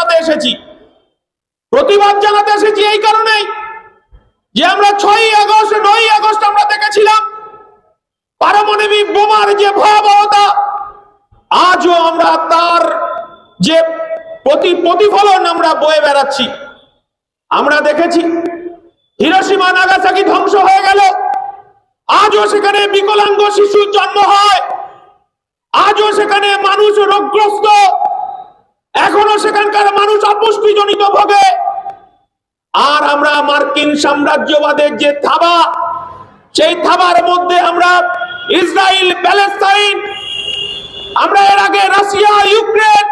জানাতে এসেছি। প্রতিবাদ জানাতে এসেছি এই কারণেই যে আমরা ছয় আগস্ট নয় আগস্ট আমরা দেখেছিলাম পারমাণবিক বোমার যে ভয়াবহতা, আজও আমরা তার যে প্রতি প্রতিফলন আমরা বয়ে বেড়াচ্ছি। আমরা দেখেছি হিরোসীমা নাগাসাকি ধ্বংস হয়ে গেল। আজও সেখানে বিকলাঙ্গ শিশুর জন্ম হয়। আজও সেখানে মানুষ রোগগ্রস্ত। সেখানকার মানুষ অপুষ্টিজনিত ভোগে। আর আমরা মার্কিন সাম্রাজ্যবাদের যে থাবা, সেই থাবার মধ্যে আমরা ইসরায়েল প্যালেস্তাইন, আমরা এর আগে রাশিয়া, ইউক্রেন,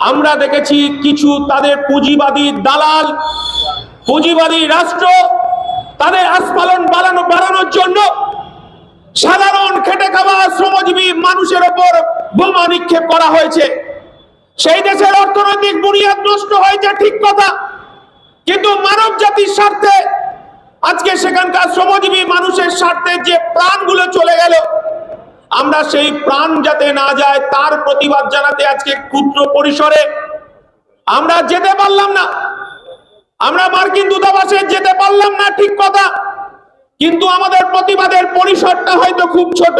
আমরা দেখেছি কিছু তাদের পুঁজিবাদী দালাল, পুঁজিবাদী রাষ্ট্র, তাদের আস্ফালন বাড়ানো বাড়ানোর জন্য সাধারণ খেটে খাওয়া শ্রমজীবী মানুষের ওপর বোমা নিক্ষেপ করা হয়েছে। সেই দেশের অর্থনৈতিক বুনিয়াদ নষ্ট হয়েছে, ঠিক কথা। কিন্তু মানব জাতির স্বার্থে আজকে সেখানকার শ্রমজীবী মানুষের স্বার্থে যে প্রাণগুলো চলে গেল, আমরা সেই প্রাণ যাতে না যায়, তার প্রতিবাদ জানাতে আজকে ক্ষুদ্র পরিসরে আমরা যেতে পারলাম না। আমরা মার্কিন দূতাবাসে যেতে পারলাম না, ঠিক কথা। কিন্তু আমাদের প্রতিবাদের পরিসরটা হয়তো খুব ছোট।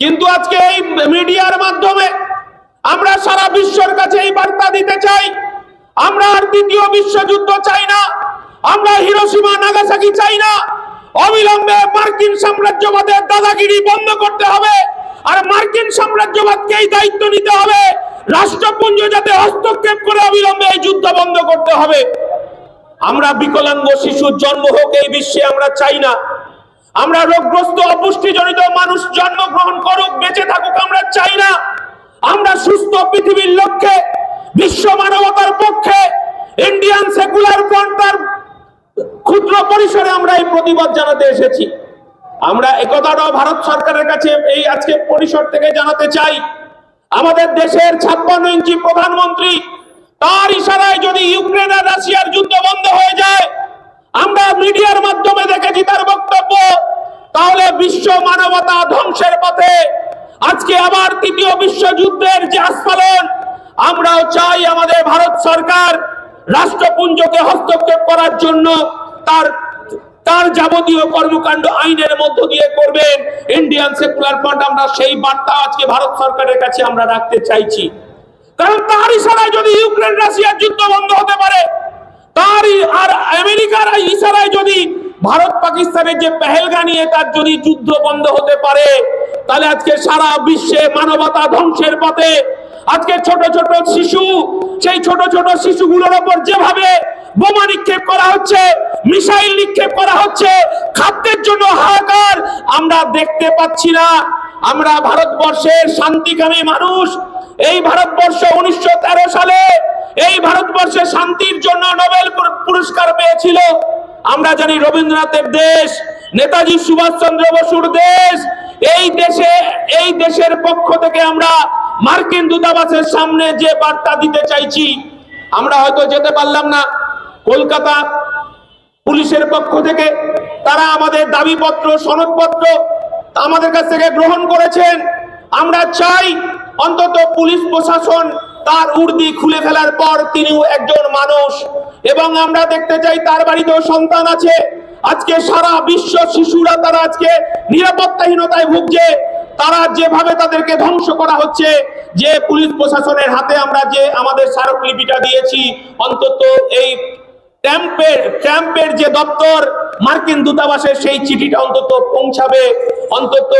কিন্তু আজকে এই মিডিয়ার মাধ্যমে আমরা সারা বিশ্বের কাছে এই বার্তা দিতে চাই। আমরা আর দ্বিতীয় বিশ্বযুদ্ধ চাই না। আমরা হিরোসীমা নাগাসাকি চাই না। অবিলম্বে মার্কিন সাম্রাজ্যবাদের দাদাগিরি বন্ধ করতে হবে। আর মার্কিন সাম্রাজ্যবাদকেই দায়িত্ব নিতে হবে। রাষ্ট্রপুঞ্জ যাতে হস্তক্ষেপ করে অবিলম্বে এই যুদ্ধ বন্ধ করতে হবে। আমরা বিকলাঙ্গ শিশুর জন্ম হোক এই বিশ্বে আমরা চাই না। আমরা রোগগ্রস্ত, অপুষ্টিজনিত মানুষ জন্মগ্রহণ করুক, বেঁচে থাকুক আমরা আমরা সুস্থ পৃথিবীর লক্ষ্যে, বিশ্ব মানবতার পক্ষে ইন্ডিয়ান সেকুলার ফ্রন্ট তার ক্ষুদ্র পরিসরে আমরা এই প্রতিবাদ জানাতে এসেছি। আমরা একথাটাও ভারত সরকারের কাছে এই আজকে পরিসর থেকে জানাতে চাই, আমাদের দেশের ছাপ্পান্ন ইঞ্চি প্রধানমন্ত্রী, তার ইশারায় যদি ইউক্রেন আর রাশিয়ার যুদ্ধ বন্ধ হয়ে যায়, আমরা মিডিয়ার মাধ্যমে দেখেছি তার বক্তব্য, তাহলে বিশ্ব মানবতা ধ্বংসের পথে আজকে আবার তৃতীয় বিশ্বযুদ্ধের যে আস্ফালন, আমরাও চাই আমাদের ভারত সরকার রাষ্ট্রপুঞ্জকে হস্তক্ষেপ করার জন্য তার তার যাবতীয় কর্মকাণ্ড আইনের মধ্য দিয়ে করবেন। ইন্ডিয়ান সেকুলার ফ্রন্ট আমরা সেই বার্তা আজকে ভারত সরকারের কাছে আমরা রাখতে চাইছি। কারণ তার ইশারায় যদি ইউক্রেন রাশিয়ার যুদ্ধ বন্ধ হতে পারে তার আর আমেরিকার ইশারায় যদি ভারত পাকিস্তানের যে পেহেলগা নিয়ে তার যদি যুদ্ধ বন্ধ হতে পারে তাহলে আজকে সারা বিশ্বে মানবতা ধ্বংসের পথে আজকে ছোট ছোট শিশু, সেই ছোট ছোট শিশুগুলোর ওপর যেভাবে বোমা নিক্ষেপ করা হচ্ছে, মিসাইল নিক্ষেপ করা হচ্ছে, খাদ্যের জন্য হাহাকার, আমরা দেখতে পাচ্ছি না। আমরা ভারতবর্ষের শান্তিকামী মানুষ। এই ভারতবর্ষ উনিশশো তেরো সালে এই ভারতবর্ষে শান্তির জন্য নোবেল পুরস্কার পেয়েছিল। আমরা জানি রবীন্দ্রনাথের দেশ, নেতাজি সুভাষচন্দ্র বসুর দেশ। দেশে, এই দেশের পক্ষ থেকে আমরা মার্কিন দূতাবাসের সামনে যে বার্তা দিতে চাইছি, আমরা হয়তো যেতে পারলাম না। কলকাতা পুলিশের পক্ষ থেকে তারা আমাদের দাবিপত্র, সনদপত্র আমাদের কাছ থেকে গ্রহণ করেছেন। আমরা চাই অন্তত পুলিশ প্রশাসন তার উর্দি খুলে ফেলার পর তিনিও একজন মানুষ। এবং আমরা দেখতে চাই তার বাড়িতেও সন্তান আছে। আজকে সারা বিশ্ব শিশুরা তারা আজকে নিরাপত্তাহীনতায় ভুগছে। তারা যেভাবে তাদেরকে ধ্বংস করা হচ্ছে, যে পুলিশ প্রশাসনের হাতে আমরা যে আমাদের স্মারকলিপিটা দিয়েছি, অন্তত এই ট্যাম্পের ট্রাম্পের যে দপ্তর, মার্কিন দূতাবাসের সেই চিঠিটা অন্তত পৌঁছাবে। অন্তত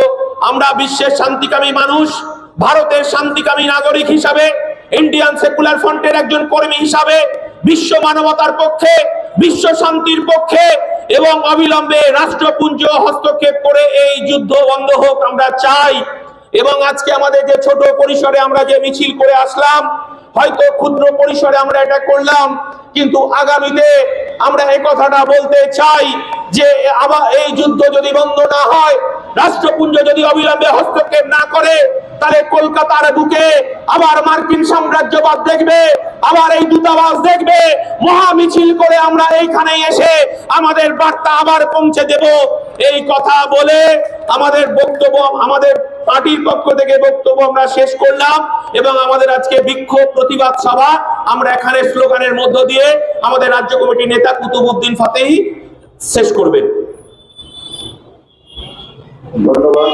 আমরা বিশ্বের শান্তিকামী মানুষ, ভারতের শান্তিকামী নাগরিক হিসাবে, ইন্ডিয়ান সেকুলার ফ্রন্টের একজন কর্মী হিসাবে, বিশ্ব মানবতার পক্ষে, বিশ্ব শান্তির পক্ষে এবং অবিলম্বে রাষ্ট্রপুঞ্জ হস্তক্ষেপ করে এই যুদ্ধ বন্ধ হোক আমরা চাই। এবং আজকে আমাদের যে ছোট পরিসরে আমরা যে মিছিল করে আসলাম, হয়তো ক্ষুদ্র পরিসরে আমরা এটা করলাম, কিন্তু আগামীতে আমরা এই কথাটা বলতে চাই যে আবার এই যুদ্ধ যদি বন্ধ না হয়, রাষ্ট্রপুঞ্জ যদি অবিলম্বে হস্তক্ষেপ না করে তাহলে কলকাতার বুকে আবার মার্কিন সাম্রাজ্যবাদ দেখবে, আবার এই দূতাবাস দেখবে মহা মিছিল করে আমরা এইখানে এসে আমাদের বার্তা আবার পৌঁছে দেব। এই কথা বলে আমাদের বক্তব্য, আমাদের পার্টির পক্ষ থেকে বক্তব্য আমরা শেষ করলাম এবং আমাদের আজকে বিক্ষোভ প্রতিবাদ সভা আমরা এখানে স্লোগানের মধ্য দিয়ে আমাদের রাজ্য কমিটির নেতা কুতুবুদ্দিন ফাতেহি শেষ করবেন। ধন্যবাদ।